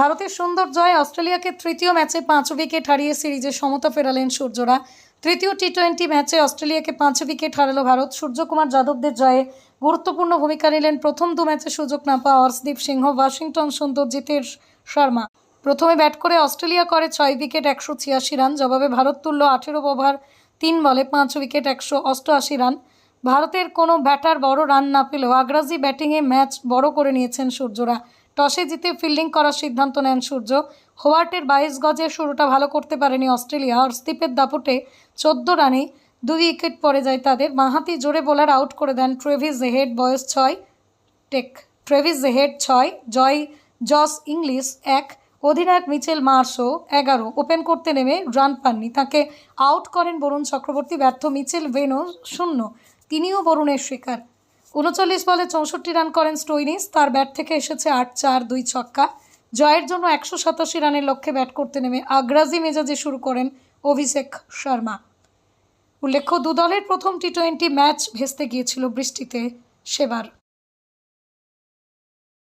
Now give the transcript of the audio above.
ভারতের সুন্দর জয় অস্ট্রেলিয়াকে তৃতীয় ম্যাচে পাঁচ উইকেট হারিয়ে সিরিজে সমতা ফেরালেন সূর্যরা। তৃতীয় টি টোয়েন্টি ম্যাচে অস্ট্রেলিয়াকে পাঁচ উইকেট হারালো ভারত। সূর্যকুমার যাদবদের জয়ে গুরুত্বপূর্ণ ভূমিকা নিলেন প্রথম দু ম্যাচে সুযোগ না পাওয়া অর্শদীপ সিংহ, ওয়াশিংটন সুন্দর জিতের শর্মা। প্রথমে ব্যাট করে অস্ট্রেলিয়া করে ছয় উইকেট, একশো ছিয়াশি রান, জবাবে ভারত তুলল আঠেরো ওভার, তিন বলে পাঁচ উইকেট, একশো অষ্টআশি রান। ভারতের কোনো ব্যাটার বড় রান না পেলেও আগ্রাজি ব্যাটিংয়ে ম্যাচ বড় করে নিয়েছেন সূর্যরা। টসে জিতে ফিল্ডিং করার সিদ্ধান্ত নেন সূর্য। হোয়ার্টের বাইশ গজে শুরুটা ভালো করতে পারেনি অস্ট্রেলিয়া হর্ষদীপের দাপটে চোদ্দ রানে দুই উইকেট পড়ে যায় তাদের। বাঁহাতি জোরে বোলার আউট করে দেন ট্রেভিস হেড বয়স ছয় টেক, ট্রেভিস হেড ছয়, জয় জস ইংলিশ এক, অধিনায়ক মিচেল মার্শো এগারো। ওপেন করতে নেমে রান পাননি। তাকে আউট করেন বরুণ চক্রবর্তী, ব্যর্থ মিচেল ভেনো শূন্য। তিনিও বরুণের শিকার। উনচল্লিশ বলে চৌষট্টি রান করেন স্টোইনিস, তার ব্যাট থেকে এসেছে আট চার দুই ছক্কা। জয়ের জন্য একশো সাতাশি রানের লক্ষ্যে ব্যাট করতে নেমে আগ্রাজি মেজাজে শুরু করেন অভিষেক শর্মা। উল্লেখ্য, দু দলের প্রথম টি টোয়েন্টি ম্যাচ ভেস্তে গিয়েছিল বৃষ্টিতে সেবার।